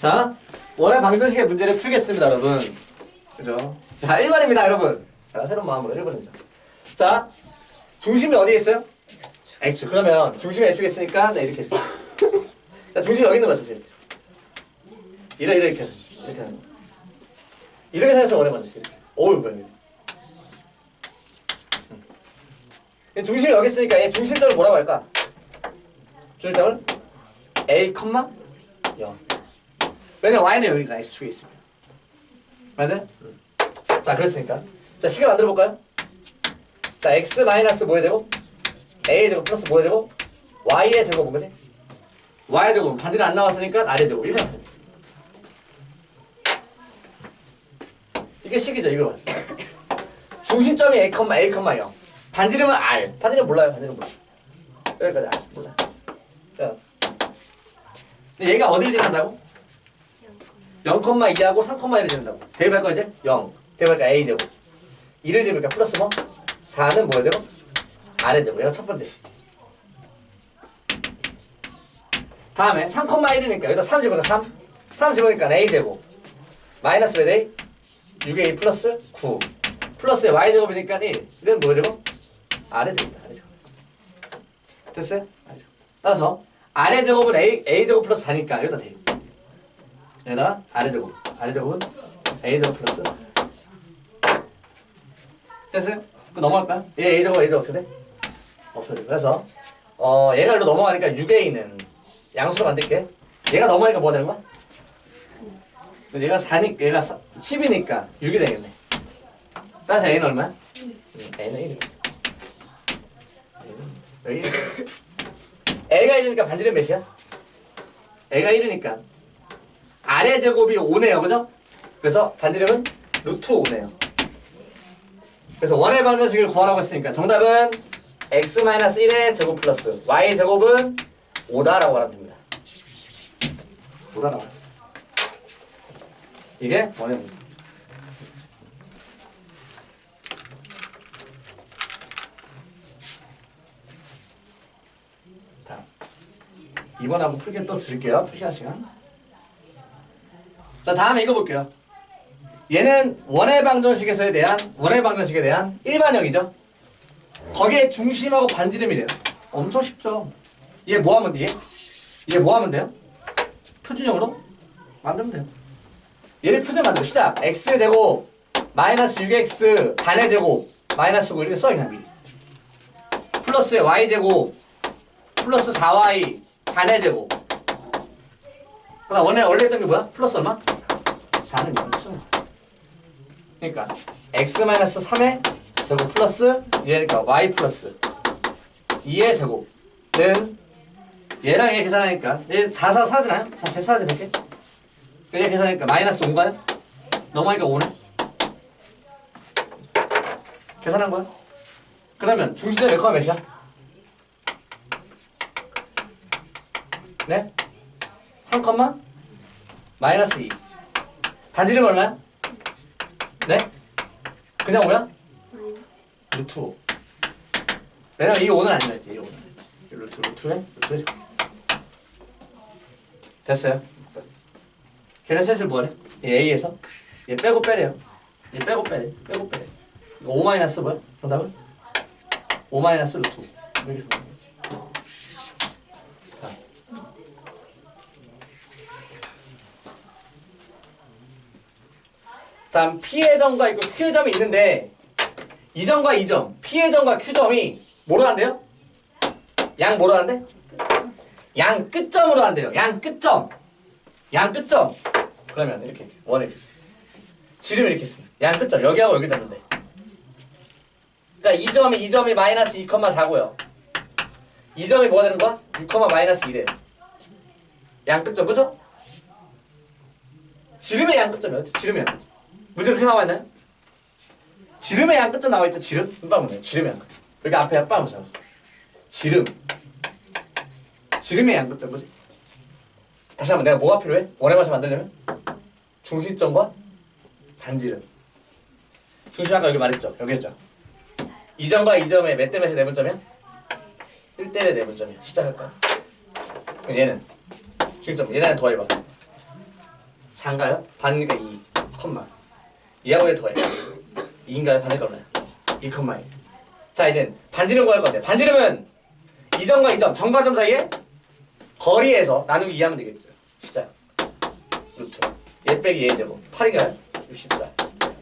자, 원의 방정식의 문제를 풀겠습니다, 여러분. 그죠? 자, 1번입니다, 여러분. 자, 새로운 마음으로 1번이죠. 자, 중심이 어디에 있어요? X. 그러면 중심이 X에 있으니까 네, 이렇게 있어요. 자, 중심이 여기 있는 거죠, 중심. 이래, 이래, 이렇게. 이렇게 하는 거. 이렇게 생각해서 원의 방정식. 어우, 뭐야. 음. 중심이 여기 있으니까 얘 중심점을 뭐라고 할까? 중심점을 A, 0. 왜냐면 y는 여기가 x축에 있으면 맞아요? 자 그랬으니까 자 식을 만들어 볼까요? 자 x 마이너스 뭐의 제곱? a의 제곱 플러스 뭐의 제곱? y의 제곱은 거지? y의 제곱은 반지는 안 나왔으니까 r의 제곱 이렇게 나타납니다 이게 식이죠 이거 중심점이 a, a, 0 반지름은 r 반지름 몰라요 반지름 몰라 여기까지 r 몰라 자 근데 얘가 어디를 지난다고? 0,2하고 3,1을 지른다고. 대입할 거 이제 0. 대입할까 a 제곱. 2를 집을까 플러스 뭐? 4는 뭐야 제곱? r의 제곱. 얘가 첫 번째 식. 다음에 3,1이니까 여기다 3 집을까 3? 3 집으니까 a 제곱. 마이너스 몇 a? 6a 플러스 9. 플러스 y 제곱이니까 1. 1은 뭐야 제곱? r의 제곱이다. r의 제곱. 됐어요? r의 제곱. 따라서 r의 제곱은 a, a 제곱 플러스 4니까 여기다 대입. 여기다가 아래 제곱 아래 제곱은 a 제곱 플러스 됐어요? 그 넘어갈까요? 얘 a 제곱 a 제곱 어떻게 돼? 없어져 그래서 어 얘가 일로 넘어가니까 6a는 양수로 만들게 얘가 넘어가니까 뭐가 되는 거야? 얘가 4니까 얘가 10이니까 6이 되겠네 따라서 a는 얼마야? a는 1이야 여기 1 a가 1이니까 반지름 몇이야? a가 1이니까 아래 제곱이 5네요. 그죠? 그래서 반지름은 루트 5네요. 그래서 원의 방정식을 구하라고 했으니까 정답은 x-1의 제곱 플러스 y 제곱은 5다라고 하면 됩니다. 5다라고 이게 원의 방정식. 이번 한번 풀게 또 드릴게요. 표시한 시간. 자 다음에 이거 볼게요. 얘는 원의 방정식에서에 대한 원의 방정식에 대한 일반형이죠. 거기에 중심하고 반지름이래요. 엄청 쉽죠. 얘 뭐 하면 돼? 얘 뭐 하면 돼요? 표준형으로 만들면 돼요. 얘를 표준 만들어 시작. x 제곱 마이너스 6x 반의 제곱 마이너스 9 이렇게 써 그냥 미리. 플러스 y 제곱 플러스 4y 반의 제곱 그다음 원래 원래 했던 게 뭐야? 플러스 얼마? 4는 0 없어. 그러니까 x 마이너스 3의 제곱 플러스 얘니까 y 플러스 2의 제곱은 얘랑 얘 계산하니까 얘 4, 4 사라지나요? 4, 3 사라지나 이렇게? 얘 계산하니까 마이너스 5인가요? 넘어가니까 5네? 계산한 거야? 그러면 중심의 몇 컴마 몇이야? 네? 3 컴마 마이너스 2 반지름 얼마야? 네? 그냥 5야? 루트 5 왜냐면 이 5는 아니라 했지 이 5는 루트 루트에 루트에 됐어요. 걔네 셋을 뭐하래? 얘 A에서? 얘 빼고 빼래요. 얘 빼고 빼래. 빼고 빼래. 이거 5 마이너스 뭐야? 정답은? 5 마이너스 루트 5 이렇게 쓰는 거지 다음 P의 점과 있고 Q의 점이 있는데 이 점과 이 점, P의 점과 Q 점이 뭐로 한대요? 양 뭐로 한대? 양 끝점으로 한대요. 양 끝점. 양 끝점. 그러면 이렇게 원을 지름 이렇게 있습니다. 양 끝점 여기하고 여기 닿는데. 그러니까 이 점이 이 점이 마이너스 2,4고요. 이 점이 뭐가 되는 거야? 6, 마이너스 1이에요. 양 끝점 그죠? 지름의 양 끝점이요. 지름의 양 끝점. 문제 그렇게 나와 있나요? 지름의 양 끝점 나와 있죠. 지름. 금방 보네. 지름의 양. 여기 앞에 보세요. 지름. 지름의 양 끝점 뭐지? 다시 한번 내가 뭐가 필요해? 원의 방식 만들려면 중심점과 반지름. 중심 아까 여기 말했죠. 여기 했죠. 이 점과 이 점의 몇 대 몇의 내분점이야? 1대1의 내분점이야. 시작할까요? 그럼 얘는 중점 얘네는 더해봐. 4인가요? 반이니까 2 컴마 2하고 에 더해. 2인가요? 반일 거나요? 2 컴마 1자 이제 반지름 구할 건데 반지름은 이 점과 이 점, 점과 점 사이에 거리에서 나누기 2 하면 되겠죠. 시작. 루트. 얘 빼기 얘 제곱. 8인가요? 64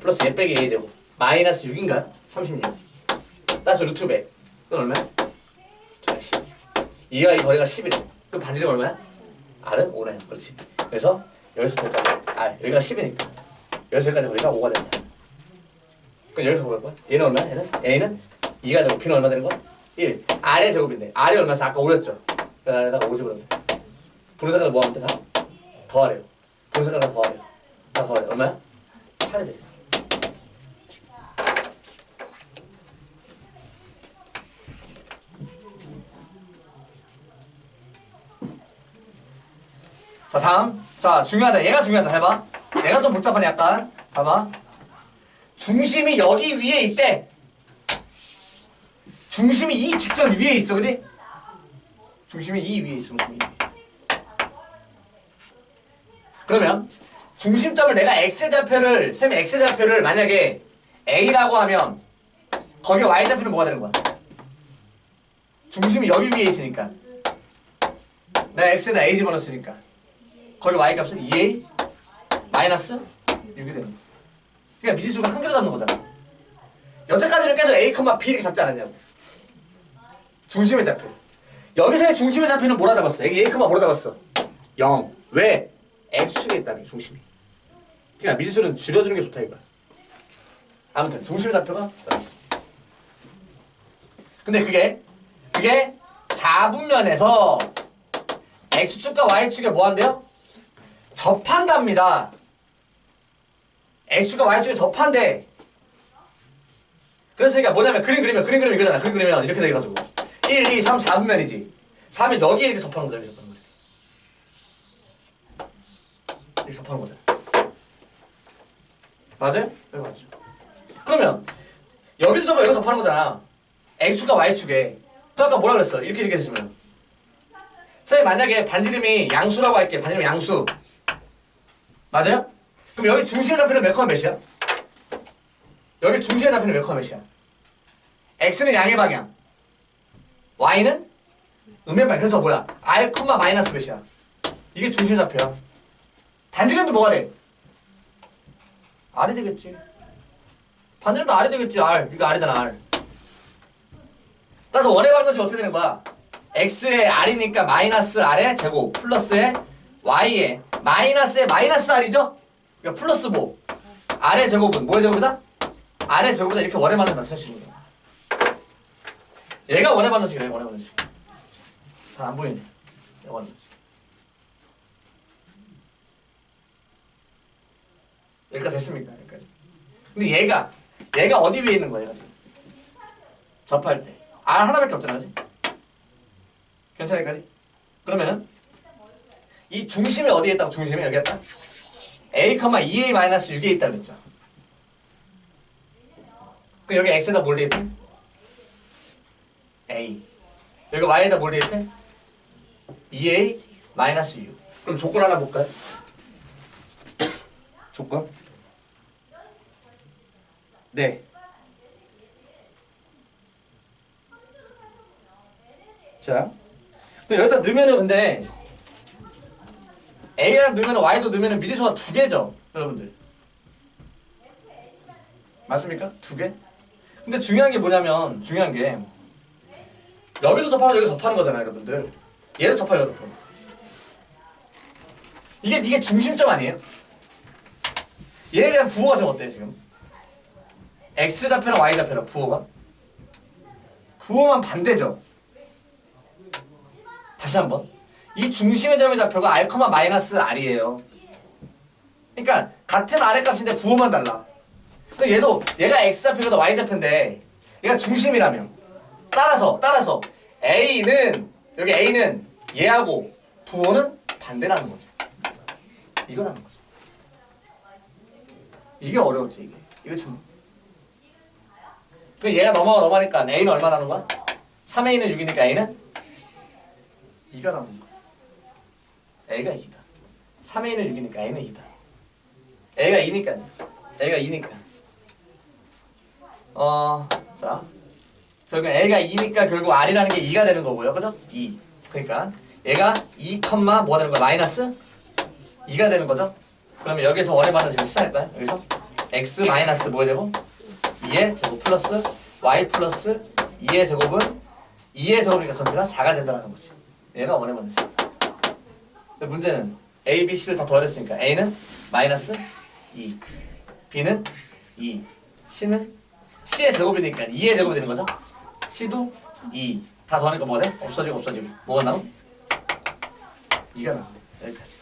플러스 얘 빼기 얘 제곱. 마이너스 6인가요? 36 따라서 루트 100 그건 얼마야? 루트 10 2와 이 거리가 10이래. 그럼 반지름 얼마야? R은 5네. 그렇지. 그래서 여기서 볼까지. 아 여기가 10이니까 여기까지 거리가 5가 된다 그럼 여기서 볼 거야? 얘는 얼마야? 얘는? A는 2가 되고 B는 얼마 되는 거야? 1 R의 제곱인데 R이 얼마였어? 아까 5였죠 그래서 R에다가 5 집어넣으면 돼 분사까지 뭐 돼? 다? 더하래요 분사까지 더하래요 다 더하래요 얼마야? 8이 돼 자 다음 자 중요하다 얘가 중요하다 해봐 얘가 좀 복잡하네 약간. 봐봐. 중심이 여기 위에 있대. 중심이 이 직선 위에 있어 그지? 중심이 이 위에 있어. 그러면 중심점을 내가 x 좌표를 쌤이 x 좌표를 만약에 a라고 하면 거기 y 좌표는 뭐가 되는 거야? 중심이 여기 위에 있으니까. 내가 x에다 a 집어넣었으니까. 거기 y 값은 2a 마이너스 6이 되는 거야. 그러니까 미지수가 한 개로 잡는 거잖아. 여태까지는 계속 a, b 이렇게 잡지 않았냐고. 중심의 좌표. 여기서의 중심의 좌표는 뭐라 잡았어? 여기 a, 뭐라 잡았어? 0. 왜? x축에 있다며 중심이. 그러니까 미지수는 줄여주는 게 좋다 이거야. 아무튼 여기 있어. 근데 그게 그게 4분면에서 x축과 y축에 뭐 한대요? 접한답니다. X축과 y축이 접한대. 그래서 그러니까 뭐냐면 그림 그리면 그림 그리면 이거잖아. 그림 그리면 이렇게 돼가지고 1, 2, 3, 4분면이지. 3이 여기에 이렇게 접하는 거죠. 이렇게 접하는 거죠. 이렇게 접하는 거죠. 맞아요? 네 맞죠. 그러면 여기도 접하 여기서 접하는 거잖아. x축과 y축에. 그러니까 뭐라 그랬어? 이렇게 이렇게 됐으면. 선생님 만약에 반지름이 양수라고 할게. 반지름 양수. 맞아요? 그럼 여기 중심의 좌표는 몇 컴마 몇이야? 여기 중심의 좌표는 몇 컴마 몇이야? x는 양의 방향. y는 음의 방향. 그래서 뭐야? r 마이너스 몇이야? 이게 중심의 좌표야. 반지름도 뭐가 돼? r이 되겠지. 반지름도 r이 되겠지. r. 이거 r이잖아 r. 따라서 원의 방정식 어떻게 되는 거야? x의 r이니까 마이너스 r의 제곱 플러스의 y의 마이너스의 마이너스 r이죠? 그러니까 플러스 뭐? r의 제곱은 뭐의 제곱이다? r의 제곱이다 이렇게 원의 방정 나타낼 수 있는 거야. 얘가 원의 방정식이래 원의 방정식. 잘 안 보이네. 얘가 원의 방정식. 여기까지 됐습니까? 여기까지. 근데 얘가 얘가 어디 위에 있는 거야 얘가 지금? 접할 때. R 하나밖에 없잖아, 그지? 괜찮을까지? 그러면은 이 중심이 어디에 있다고 중심이 여기 있다? A, 2a 마이너스 6에 있다 그랬죠. 그 여기 x에다 뭘 대입해? a. 여기 y에다 뭘 대입해? 2a 마이너스 6. 그럼 조건 하나 볼까요? 조건? 네. 자, 여기다 넣으면은 근데 A랑 넣으면 Y도 넣으면 미지수가 두 개죠, 여러분들. 맞습니까? 두 개? 근데 중요한 게 뭐냐면 중요한 게 여기서 접하고 여기서 접하는 거잖아요, 여러분들. 얘도 접하고 여기서 접하고. 이게 이게 중심점 아니에요? 얘에 대한 부호가 지금 어때요, 지금? X 좌표랑 Y 좌표랑 부호가? 부호만 반대죠. 다시 한번. 이 중심의 점의 좌표가 r, 마이너스 r이에요. 그러니까 같은 r의 값인데 부호만 달라. 그 얘도 얘가 x 좌표가 y 좌표인데 얘가 중심이라며. 따라서 따라서 a는 여기 a는 얘하고 부호는 반대라는 거죠. 이거라는 거죠. 이게 어려웠지 이게. 이거 참. 그 얘가 넘어가 넘어가니까 a는 얼마 나는 거야? 3a는 6이니까 a는 2가 나오는 거야. A가 2다. 3a는 6이니까 a는 2다. A가 2니까 A가 2니까 어 자 결국 A가 2니까 결국 R이라는 게 2가 되는 거고요 그죠? 2 그러니까 얘가 2, 뭐가 되는 거야? 마이너스 2가 되는 거죠? 그러면 여기서 원의 반응식을 시작할까요? 여기서 x 마이너스 뭐가 되고 2의 제곱 플러스 y 플러스 2의 제곱은 2의 제곱이니까 전체가 4가 된다는 거지 얘가 원의 반응식 근데 문제는 a, b, c를 다 더했으니까 a는 마이너스 2 b는 2 c는 c의 제곱이니까 2의 제곱이 되는 거죠? c도 2 다 더하니까 뭐가 돼? 없어지고 없어지고 뭐가 나옴? 2가 나와 여기까지.